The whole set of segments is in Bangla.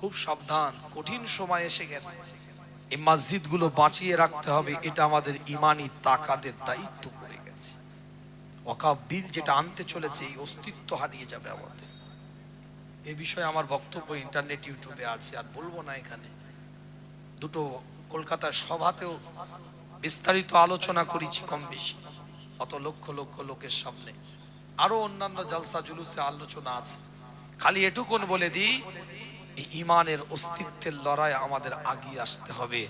খুব সাবধান, কঠিন সময় এসে গেছে। এই মসজিদগুলো বাঁচিয়ে রাখতে হবে, এটা আমাদের ইমানি তাকাদের দায়িত্ব পড়ে গেছে। ওয়াকাব বিল যেটা আনতে চলেছে, এই অস্তিত্ব হারিয়ে যাবে আমাদের। এ বিষয়ে আমার বক্তব্য ইন্টারনেট, ইউটিউবে আছে, আর বলব না এখানে। দুটো কলকাতার সভাতেও বিস্তারিত আলোচনা করেছি কম বেশি, অত লক্ষ লক্ষ লোকের সামনে। আরও অন্যান্য জালসা জুলুসে আলোচনা আছে। খালি এটুকুন বলে দিই ইমানের অস্তিত্বের লড়াই আমাদের আগিয়ে আসতে হবে।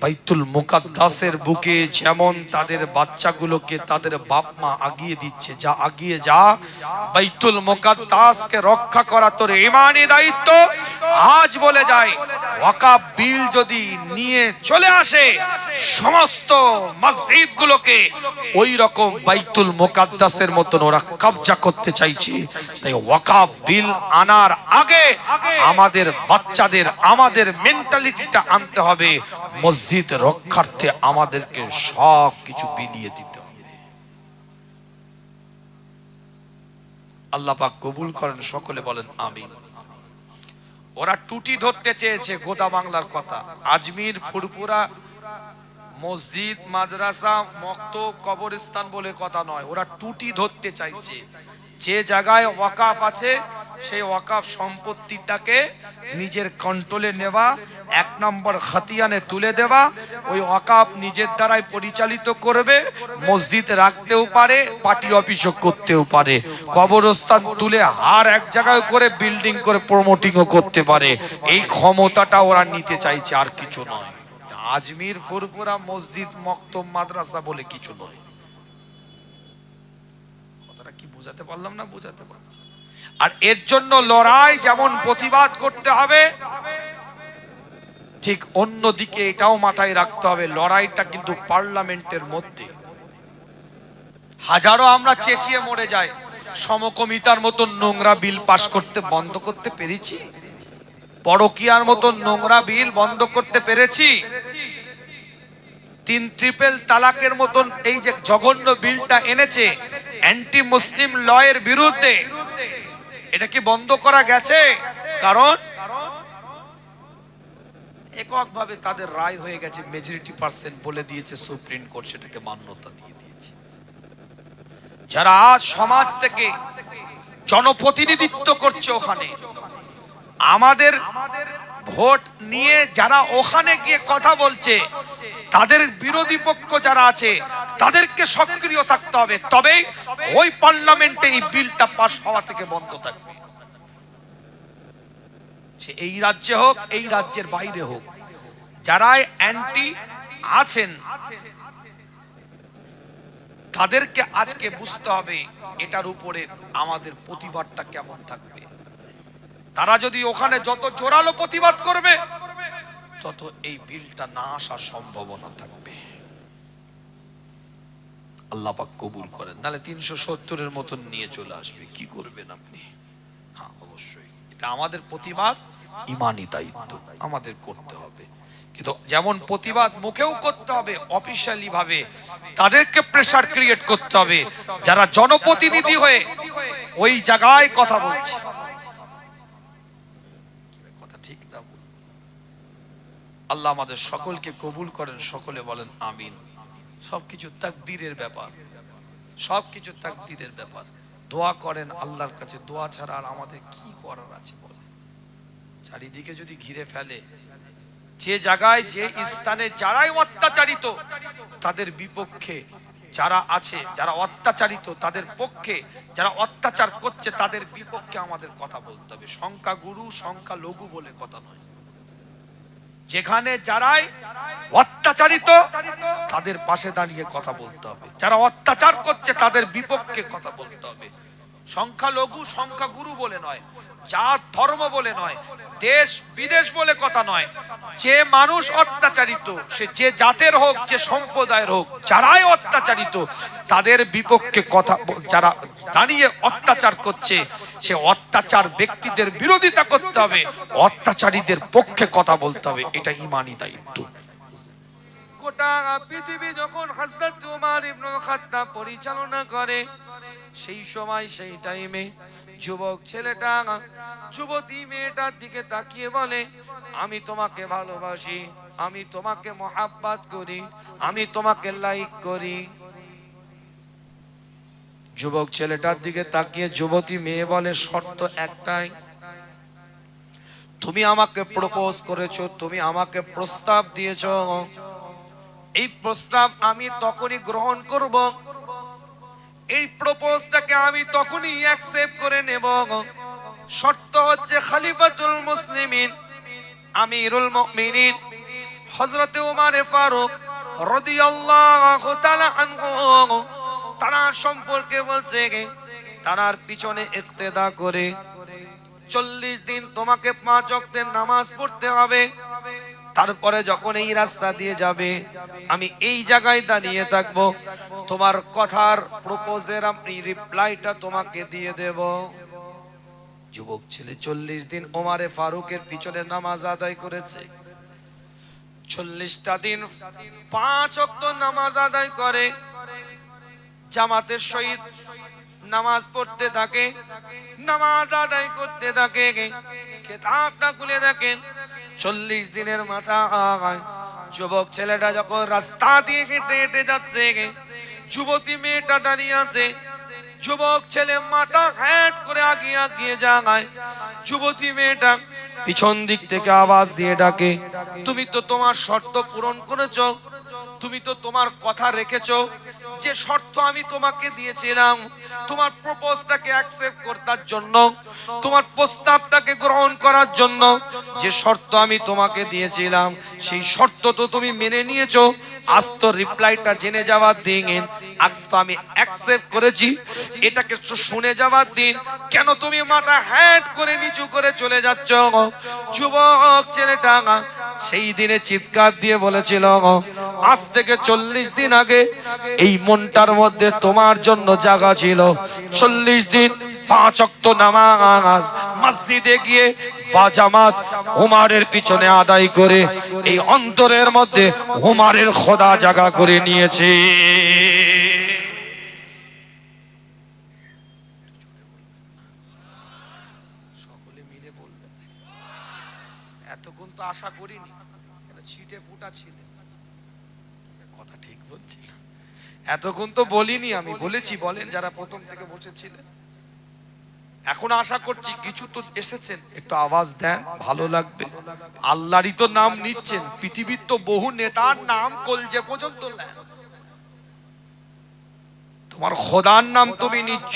বাইতুল মুকাদ্দাসের বুকে যেমন তাদের বাচ্চাগুলোকে তাদের বাপ মা আগিয়ে দিচ্ছে, যা আগিয়ে যা। বাইতুল মুকাদ্দাসকে রক্ষা করা তোর ইমানি দায়িত্ব। আজ বলে যায়, ওয়াকাব বিল যদি নিয়ে চলে আসে, সমস্ত মসজিদগুলোকে ওই রকম বাইতুল মুকাদ্দাসের মতন ওরা কবজা করতে চাইছে। তাই ওয়াকাব বিল আনার আগে আমাদের বাচ্চাদের, আমাদের মেন্টালিটিটা আনতে হবে। মসজিদ রক্ষার্থে আমাদেরকে সব কিছু বিলিয়ে দিতে হবে। আল্লাহ পাক কবুল করেন, সকলে বলেন আমিন। ওরা টুটি ধরতে চেয়েছে, গোদা বাংলার কথা। আজমির ফুরপুরা মসজিদ, মাদ্রাসা মক্ত কবরস্থান বলে কথা নয়। ওরা টুটি ধরতে চাইছে। যে জায়গায় ওয়াকাফ আছে, সেই ওয়াকাফ সম্পত্তিটাকে নিজের কন্ট্রোলে নেওয়া, এক নম্বর খাতিয়ানে তুলে দেওয়া, ওই ওয়াকাফ নিজের দ্বারাই পরিচালিত করবে, মসজিদ রাখতেও পারে, পার্টি অফিসও করতেও পারে, কবরস্থান তুলে হার এক জায়গায় করে বিল্ডিং করে প্রমোটিংও করতে পারে। এই ক্ষমতাটা ওরা নিতে চাইছে আর কিছু নয়। আজমির ফুরপুরা মসজিদ মক্তব মাদ্রাসা বলে কিছু নয় কথাটা কি বোঝাতে পারলাম না, বোঝাতে পারলাম আর এর জন্য লড়াই যেমন প্রতিবাদ করতে হবে, ঠিক অন্যদিকে এটাও মাথায় রাখতে হবে, লড়াইটা কিন্তু পার্লামেন্টের মধ্যে। হাজারো আমরা চেঁচিয়ে মরে যাই, সমকমিতার মতন নোংরা বিল পাশ করতে বন্ধ করতে পেরেছি? পরকিয়ার মতন নোংরা বিল বন্ধ করতে পেরেছি? তিন ট্রিপল তালাকের মতন এই যে জঘন্য বিলটা এনেছে অ্যান্টি মুসলিম লয়ের বিরুদ্ধে। এটা কি বন্ধ করা গেছে? কারণ এককভাবে তাদের রায় হয়ে গেছে মেজরিটি পার্সেন্ট বলে দিয়েছে সুপ্রিম কোর্ট সেটাকে মান্যতা দিয়ে দিয়েছে। যারা আজ সমাজ থেকে জনপ্রতিনিধিত্ব করছে ওখানে, আমাদের ভোট নিয়ে যারা ওখানে গিয়ে কথা বলছে, তাদের বিরোধী পক্ষ যারা আছে, তাদেরকে সক্রিয় থাকতে হবে। তবেই ওই পার্লামেন্টে এই বিলটা পাস হওয়া থেকে বন্ধ থাকবে। সে এই রাজ্যে হোক, এই রাজ্যের বাইরে হোক যারা অ্যান্টি আছেন, তাদেরকে আজকে বুঝতে হবে, এটার উপরে আমাদের প্রতিবাদটা কেমন থাকবে। তারা যদি ওখানে যত জোরালো প্রতিবাদ করবে, তত এই বিলটা না আসার সম্ভাবনা থাকবে। আল্লাহ পাক কবুল করেন। নাহলে তিনশো সত্তরের মতন নিয়ে চলে আসবে। কি করবেন আপনি? হ্যাঁ অবশ্যই। এটা আমাদের প্রতিবাদ ইমানি দায়িত্ব। আমাদের করতে হবে। কিন্তু যেমন প্রতিবাদ মুখেও করতে হবে অফিসিয়ালি ভাবে তাদেরকে প্রেশার ক্রিয়েট করতে হবে। যারা জনপ্রতিনিধি হয়ে ওই জায়গায় কথা বলছে কথা ঠিক না ভুল? আল্লাহ আমাদের সকলকে কবুল করেন, সকলে বলেন আমিন। সবকিছু তাকদীরের ব্যাপার। সবকিছু তাকদীরের ব্যাপার। দোয়া করেন আল্লাহর কাছে, দোয়া ছাড়া আর আমাদের কি করার আছে বলে চারিদিকে যদি ঘিরে ফেলে, যে জায়গায়, যে স্থানে যারাই অত্যাচারিত, তাদের বিপক্ষে যারা আছে, যারা অত্যাচারিত, তাদের পক্ষে যারা অত্যাচার করছে, তাদের বিপক্ষে আমাদের কথা বলতে হবে। সংখ্যা গুরু সংখ্যা লঘু বলে কথা নয়। যেখানে যারাই অত্যাচারিত, তাদের পাশে দাঁড়িয়ে কথা বলতে হবে। যারা অত্যাচার করছে, তাদের বিপক্ষে কথা বলতে হবে। সংখ্যা লঘু সংখ্যা গুরু বলে নয়, জাত, ধর্ম বলে নয়, দেশ, বিদেশ বলে কথা নয়। যে মানুষ অত্যাচারিত, সে যে জাতের হোক, যে সম্প্রদায়ের হোক, যারাই অত্যাচারিত, তাদের বিপক্ষে কথা যারা দাঁড়িয়ে অত্যাচার করছে সে অত্যাচার ব্যক্তিদের বিরোধিতা করতে হবে, অত্যাচারীদের পক্ষে কথা বলতে হবে, এটা ইমানি দায়িত্ব। পৃথিবী যখন পরিচালনা করে, সেই সময় সেই টাইমে যুবক ছেলেটা, যুবতী মেয়েটার দিকে তাকিয়ে বলে, আমি তোমাকে ভালোবাসি, আমি তোমাকে মহাব্বাত করি, আমি তোমাকে লাইক করি। যুবক ছেলেটার দিকে তাকিয়ে যুবতী মেয়ে বলে, শর্ত একটাই। তুমি আমাকে প্রপোজ করেছ, তুমি আমাকে প্রস্তাব দিয়েছ। এই প্রস্তাব আমি তখনই গ্রহণ করব। এই প্রপোজটাকে আমি তখনই অ্যাকসেপ্ট করে নেব। শর্ত হচ্ছে খলিফাতুল মুসলিমিন, আমিরুল মুমিনিন, হযরত ওমর ফারুক রাদিয়াল্লাহু তাআলা আনহু। তারা সম্পর্কে বলছে তারার পিছনে ইক্তেদা করে। চল্লিশ দিন তোমাকে পাঁচ অক্তের নামাজ পড়তে হবে। তারপরে যখন এই রাস্তা দিয়ে যাবে, আমি এই জায়গায় দাঁড়িয়ে থাকব। তোমার কথার প্রপোজের আমি রিপ্লাইটা তোমাকে দিয়ে দেব। যুবক ছেলে চল্লিশ দিন ওমারে ফারুকের পিছনে নামাজ আদায় করেছে। চল্লিশটা দিন পাঁচ অক্ত নামাজ আদায় করে। জামাতের সহিত নামাজ পড়তে থাকে, নামাজ আদায় করতে থাকে, খেতাবটা খুলে দেখেন, চল্লিশ দিনের মাথা যুবক ছেলেটা যখন রাস্তা দিয়ে হেঁটে হেঁটে যাচ্ছে, যুবতী মেয়েটা দাঁড়িয়ে আছে, যুবক ছেলে মাথা হ্যাট করে আগিয়ে আগিয়ে যায় যুবতী মেয়েটা পিছন দিক থেকে আওয়াজ দিয়ে ডাকে, তুমি তো তোমার শর্ত পূরণ করেছ তুমি তো তোমার কথা রেখেছো, যে শর্ত আমি তোমাকে দিয়েছিলাম, তোমার প্রপোজটাকে অ্যাকসেপ্ট করার জন্য, তোমার প্রস্তাবটাকে গ্রহণ করার জন্য, যে শর্ত আমি তোমাকে দিয়েছিলাম, সেই শর্ত তো তুমি মেনে নিয়েছো। আজ তো রিপ্লাইটা জেনে যাওয়ার দিন, আজ তো আমি অ্যাকসেপ্ট করেছি। এটাকে শুনে যাওয়ার দিন, কেন তুমি মাথা হ্যাট করে নিচু করে চলে যাচ্ছ? যুবক ছেলেটা সেই দিনে চিৎকার দিয়ে বলেছিল, আজ থেকে চল্লিশ দিন আগে এই মনটার মধ্যে তোমার জন্য জায়গা ছিল। চল্লিশ দিন পাঁচ অক্ত নামাজ, মসজিদে গিয়ে বাজামাত উমারের পিছনে আদায় করে এই অন্তরের মধ্যে উমারের খোদা জায়গা করে নিয়েছে। আশা করিনি এটা ছিটে ফুটা ছিল কথা ঠিক বলছি না এতক্ষণ তো বলিনি আমি, বলেছি, বলেন যারা প্রথম থেকে বসেছিলেন। এখন আশা করছি কিছু তো এসেছেন, একটু আওয়াজ দেন, ভালো লাগবে। আল্লাহরই তো নাম নিচ্ছেন, পৃথিবীর তো বহু নেতার নাম কলজে পর্যন্ত নেন। তোমার খোদার নাম তুমি নিচ্ছ।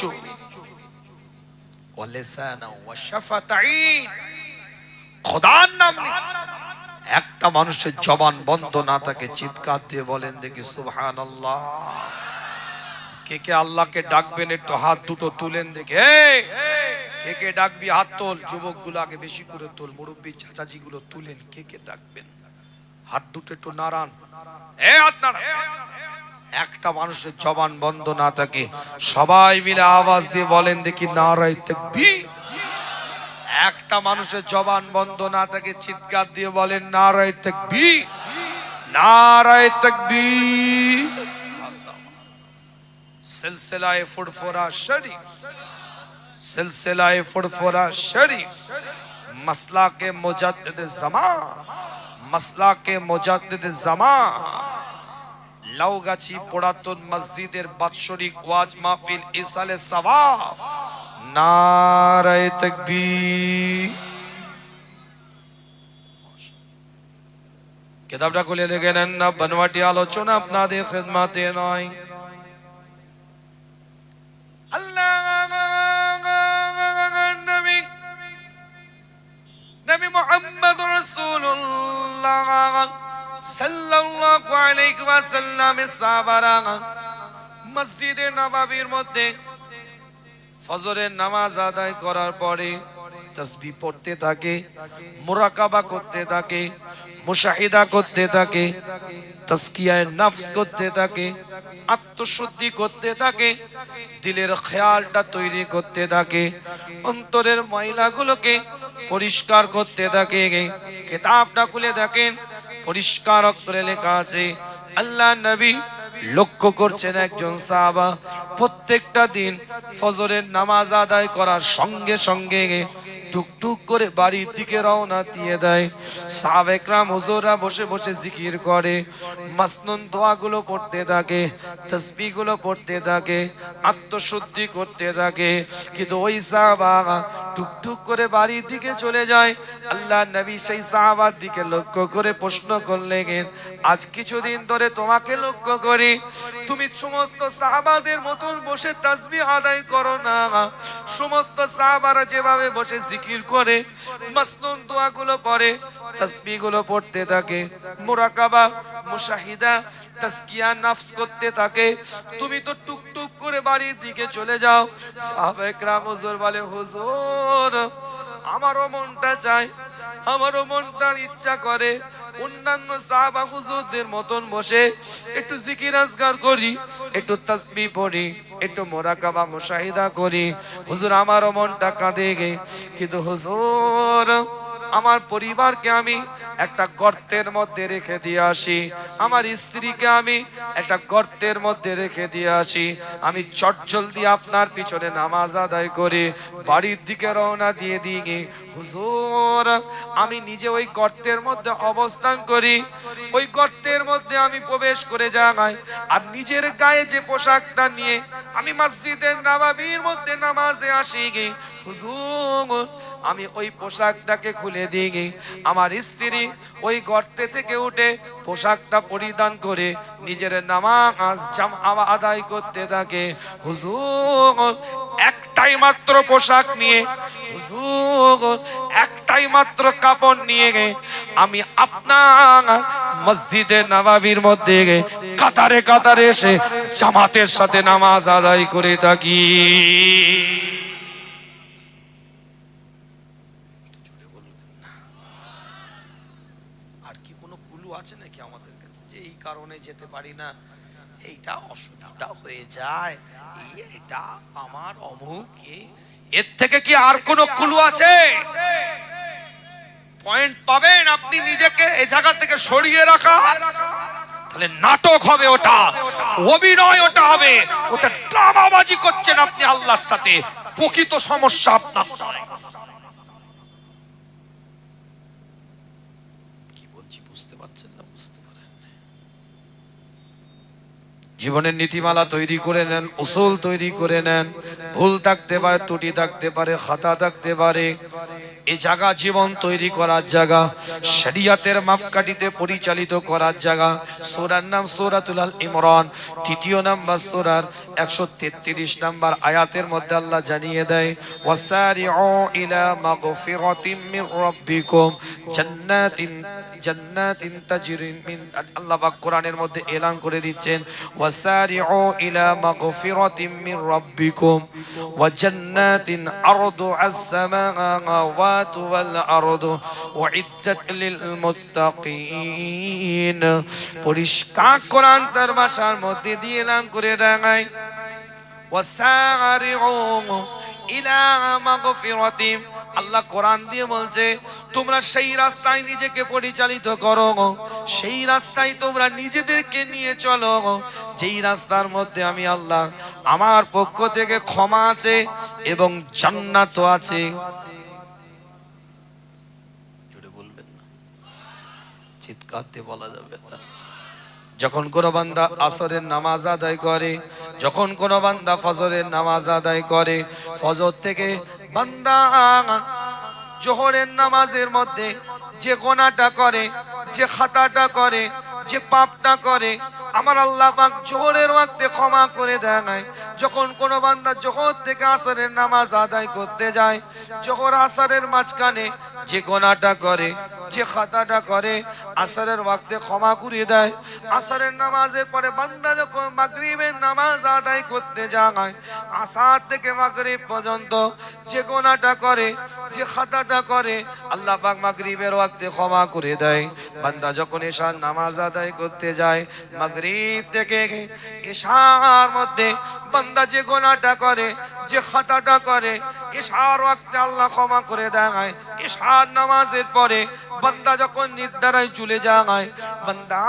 খোদার নাম নিচ্ছ একটা মানুষের জবান বন্ধ না থাকে, চিৎকার দিয়ে বলেন, দেখি সুবহানাল্লাহ। কে কে আল্লাহকে ডাকবেন, একটু হাত দুটো তুলেন, দেখে কে কে ডাকবি, হাত তোল যুবকগুলো আগে বেশি করে তোল, মুরব্বী চাচাজি গুলো তুলেন, কে কে ডাকবেন? হাত দুটো একটু নাড়ান। এ নাড়ান একটা মানুষের জবান বন্ধ না থাকে, সবাই মিলে আওয়াজ দিয়ে বলেন, দেখি নারাই তাকবীর। একটা মানুষের জবান বন্ধ না থাকে চিৎকার দিয়ে বলেন, নারায় থাকবি নারায় তেকবি সিলসিলায় সিলসিলায় মসলা কে মুজাদ্দিদ জামা মসলা কে মুজাদ্দিদ জামা। লাউগাছি পোড়াতন মসজিদের বাৎসরিক ওয়াজ মাহফিল ইসালে সওয়াব। নারায় তাকবীর। কিতাবটা খুলে দেখে নেন না বনওয়াটি আলোচনা আপনাদের খেদমাতে নয়। সাল্লাল্লাহু আলাইহি ওয়াসাল্লামের সাহাবারা মসজিদে নববীর মধ্যে ফজরের নামাজ আদায় করার পরে তসবি পড়তে থাকে, মুরাকাবা করতে থাকে, মুশাহিদা করতে থাকে তসকিয়ায় নফস করতে থাকে, আত্মশুদ্ধি করতে থাকে, দিলের খেয়ালটা তৈরি করতে থাকে, অন্তরের ময়লাগুলোকে পরিষ্কার করতে থাকে, কিতাবটা খুলে দেখেন, পরিষ্কার অক্ষরে লেখা আছে, আল্লাহ নবী লক্ষ্য করছেন একজন সাহাবা প্রত্যেকটা দিন ফজরের নামাজ আদায় করার সঙ্গে সঙ্গে টুকটুক করে বাড়ির দিকে রওনা দিয়ে দেয়। সাহাবেকরাম হুজুরা বসে বসে জিকির করে। মাসনুন দোয়াগুলো পড়তে থাকে তসবিগুলো পড়তে থাকে, আত্মশুদ্ধি করতে থাকে। কিন্তু ওই সাহাবা টুকটুক করে বাড়ির দিকে চলে যায়। আল্লাহ নবী সেই সাহাবার দিকে লক্ষ্য করে প্রশ্ন করলেন, আজ কিছুদিন ধরে তোমাকে লক্ষ্য করি। তুমি সমস্ত সাহাবাদের মতন বসে তাসবি আদায় করো না। সমস্ত সাহাবারা যেভাবে বসে জিকির করে মাসনুন দোয়াগুলো পড়ে তাসবিগুলো পড়তে থাকে মুরাকাবা মুশাহিদা তাসকিয়া নাফস করতে থাকে তুমি তো টুকটুক করে বাড়ির দিকে চলে যাও সাহাবায়ে کرام হুজুর বলে হুজুর আমারও মনটা চায় আমারও মনটার ইচ্ছা করে অন্যান্য সাহাবা হুজুরদের মতন বসে একটু জিকির আজগার করি একটু তাসবিহ পড়ি একটু মোরাকাবা মুশাহিদা করি। হুজুর আমারও মনটা কাঁদে গে। কিন্তু হুজুর আমার পরিবারকে আমি একটা গর্তের মধ্যে রেখে দিয়ে আসি। আমার স্ত্রীকে আমি একটা গর্তের মধ্যে রেখে দিয়ে আসি। আমি চটজলদি আপনার পিছনে নামাজ আদায় করে, বাড়ির দিকে রওনা দিয়ে দিই। হুজুর, আমি নিজে ওই গর্তের মধ্যে অবস্থান করি। ওই গর্তের মধ্যে আমি প্রবেশ করে যাই আর নিজের গায়ে যে পোশাকটা নিয়ে আমি মসজিদের নামাবির মধ্যে নামাজে আসি আমি ওই পোশাকটাকে খুলে দিই। আমার স্ত্রী ওই গর্তে থেকে উঠে পোশাকটা পরিধান করে নিজের নামাজ জাম আদায় করতে থাকে। হুজুর, একটাই মাত্র পোশাক নিয়ে, হুজুর, একটাই মাত্র কাপড় নিয়ে গে। আমি আপনার মসজিদে নবাবির মধ্যে গে, কাতারে কাতারে এসে জামাতের সাথে নামাজ আদায় করে থাকি আর কি কোনো কুলু আছে নাকি আমাদের কাছে যে এই কারণে যেতে পারি না। এইটা অসুবিধা হয়ে যায়। এটা আমার অমুক। এর থেকে কি আর কোনো কুলু আছে? পয়েন্ট পাবেন আপনি নিজেকে এই জায়গা থেকে সরিয়ে রাখা। তাহলে নাটক হবে ওটা। অভিনয় ওটা হবে। ওটা ড্রামাবাজি করছেন আপনি আল্লাহর সাথে। প্রকৃত সমস্যা আপনার নয় কি বলছি বুঝতে পারছেন না বুঝতে পারেন জীবনের নীতিমালা তৈরি করে নেন, উসুল তৈরি করে নেন, ভুল থাকতে পারে, ত্রুটি থাকতে পারে, খাতা থাকতে পারে। এই জায়গা জীবন তৈরি করার জায়গা, শরিয়াতের মাপকাঠিতে পরিচালিত করার জায়গা। সূরার নাম সূরাতুল আল ইমরান, তৃতীয় নাম্বার সোরার একশো 133 নাম্বার আয়াতের মধ্যে আল্লাহ জানিয়ে দেয়, ওয়াসারিউ ইলা মাগফিরাতিম মির রাব্বিকুম, জান্নাতিন জান্নাতিন মিন আল্লাহ পাক কোরআনের মধ্যে এলান করে দিচ্ছেন ওয়াসারিউ মির রাব্বিকুম ওয়া জান্নাতিন আরদু আস-সামাওয়াতু ওয়াল আরদু উইদ্দাত লিল মুত্তাকিন পরিষ্কার কোরআন তার ভাষার মধ্যে দিয়ে এলান করে রাঙায় ওয়াসারিউ ইলা মাগফিরাতিম আল্লাহ কোরআন দিয়ে বলছে, তোমরা সেই রাস্তায় নিজেকে পরিচালিত করো, সেই রাস্তায় তোমরা নিজেদেরকে নিয়ে চলো, যেই রাস্তার মধ্যে আমি আল্লাহ আমার পক্ষ থেকে ক্ষমা আছে এবং জান্নাত আছে। যখন কোনো বান্দা আসরের নামাজ আদায় করে, যখন কোনো বান্দা ফজরের নামাজ আদায় করে, ফজর থেকে বান্দা জোহরের নামাজের মধ্যে যে গোনাটা করে যে খাতাটা করে যে পাপটা করে আমার আল্লাহ পাক জোহরের ওয়াক্তে ক্ষমা করে দেয় নাই। যখন কোনো বান্দা জোহর থেকে আসরের নামাজ আদায় করতে যায়, জোহর আসরের মাঝখানে যে গোনাটা করে, যে খাতাটা করে, আসরের ওয়াক্তে ক্ষমা করিয়ে দেয়। আসরের নামাজের পরে বান্দা যখন মাগরিবের নামাজ আদায় করতে যায়, আসার থেকে মাগরিব পর্যন্ত যে গোনাটা করে, যে খাতাটা করে, আল্লাহ পাক মাগরিবের ওয়াক্তে ক্ষমা করে দেয়। বান্দা যখন এশার নামাজ আদায় করতে যায়, মাগরিব থেকে এশার মধ্যে বান্দা যে গোনাটা করে, যে খাতাটা করে এশার ওয়াক্তে আল্লাহ ক্ষমা করে দেয়। এশার নামাজের পরে বান্দা যখন নির্ধারায় চলে যায়, বান্দা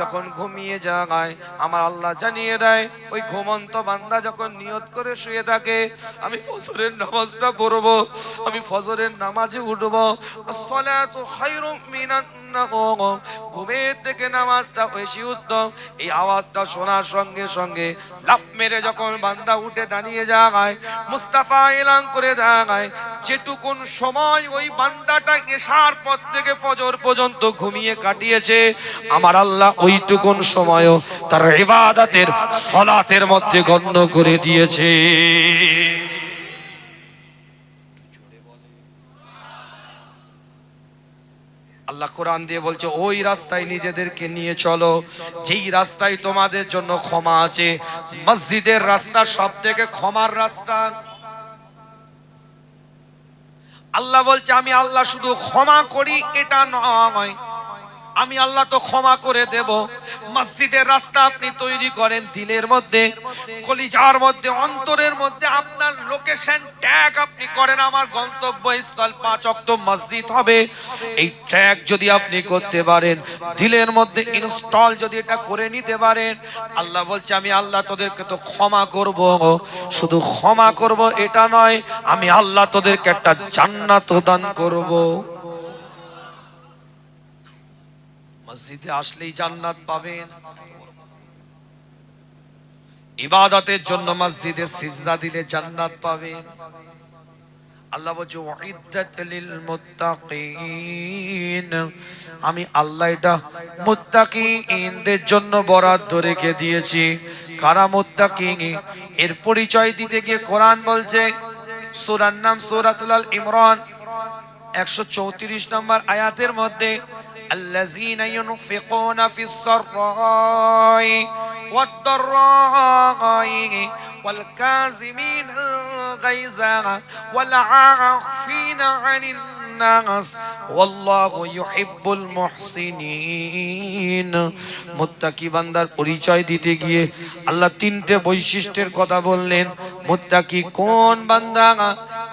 যখন ঘুমিয়ে যায়, আমার আল্লাহ জানিয়ে দেয়, ওই ঘুমন্ত বান্দা যখন নিয়ত করে শুয়ে থাকে, আমি ফজরের নামাজটা পড়ব, আমি ফজরের নামাজে উঠবো। আসসালাতু খায়রুম মিনান নাওম। ঘুমের থেকে নামাজটা বেশি উত্তম এই আওয়াজটা শোনার সঙ্গে সঙ্গে লাভ মেরে যখন বান্দা উঠে দাঁড়িয়ে যায়, মুস্তাফা এলান করে দেয়, যেটুকুন সময় ওই বান্দাটা এশার পর থেকে ফজর পর্যন্ত ঘুমিয়ে কাটিয়েছে, আমার আল্লাহ ওইটুকুন সময়ও তার ইবাদতের সলাতের মধ্যে গণ্য করে দিয়েছে আল্লাহ কোরআন দিয়ে বলছে, ওই রাস্তায় নিজেদেরকে নিয়ে চলো। যেই রাস্তায় তোমাদের জন্য ক্ষমা আছে, মসজিদের রাস্তা সব থেকে ক্ষমার রাস্তা। আল্লাহ বলছে, আমি আল্লাহ শুধু ক্ষমা করি, এটা নয়। আমি আল্লাহ তো ক্ষমা করে দেব। মসজিদের রাস্তা আপনি তৈরি করেন দিলের মধ্যে, কলিজার মধ্যে, অন্তরের মধ্যে আপনার লোকেশন ট্যাগ আপনি করেন, আমার গন্তব্যস্থল পাঁচ অক্ত মসজিদ হবে। এই ট্যাগ যদি আপনি করতে পারেন, দিলের মধ্যে ইনস্টল যদি এটা করে নিতে পারেন, আল্লাহ বলছে, আমি আল্লাহ তোদেরকে তো ক্ষমা করব। শুধু ক্ষমা করব এটা নয়, আমি আল্লাহ তোদেরকে একটা জান্নাত দান করব। মসজিদে আসলেই জান্নাত পাবেন। ইবাদতের জন্য মসজিদে সিজদা দিলে জান্নাত পাবেন। আল্লাহ বলছে উইদ্দাত লিল মুত্তাকিন আমি আল্লাহ এটা মুত্তাকিনদের জন্য বরাদ্দ রেখে দিয়েছি। কারা মুত্তাকিন? এর পরিচয় দিতে গিয়ে কোরআন বলছে, সূরার নাম সূরাতুল আল ইমরান 134 নম্বর আয়াতের মধ্যে الذين ينفقون في السراء والضراء والكاظمين الغيظ والعافين عن الناس والله يحب المحسنين মুত্তাকি বান্দার পরিচয় দিতে গিয়ে আল্লাহ তিনটে বৈশিষ্ট্যের কথা বললেন মুত্তাকি কোন বান্দা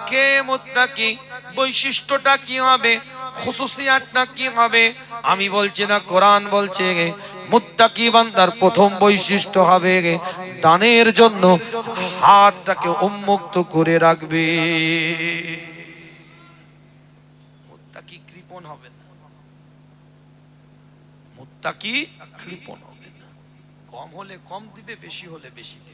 কে মুত্তাকি বৈশিষ্ট্যটা কি হবে খুশুসিয়াতটা কি হবে? আমি বলছি না, কোরআন বলছে মুত্তাকি বান্দার প্রথম বৈশিষ্ট্য হবে দানের জন্য হাতটাকে উন্মুক্ত করে রাখবে। মুত্তাকি কৃপণ হবে না। মুত্তাকি কৃপণ হবে না। কম হলে কম দিবে, বেশি হলে বেশি দিবে।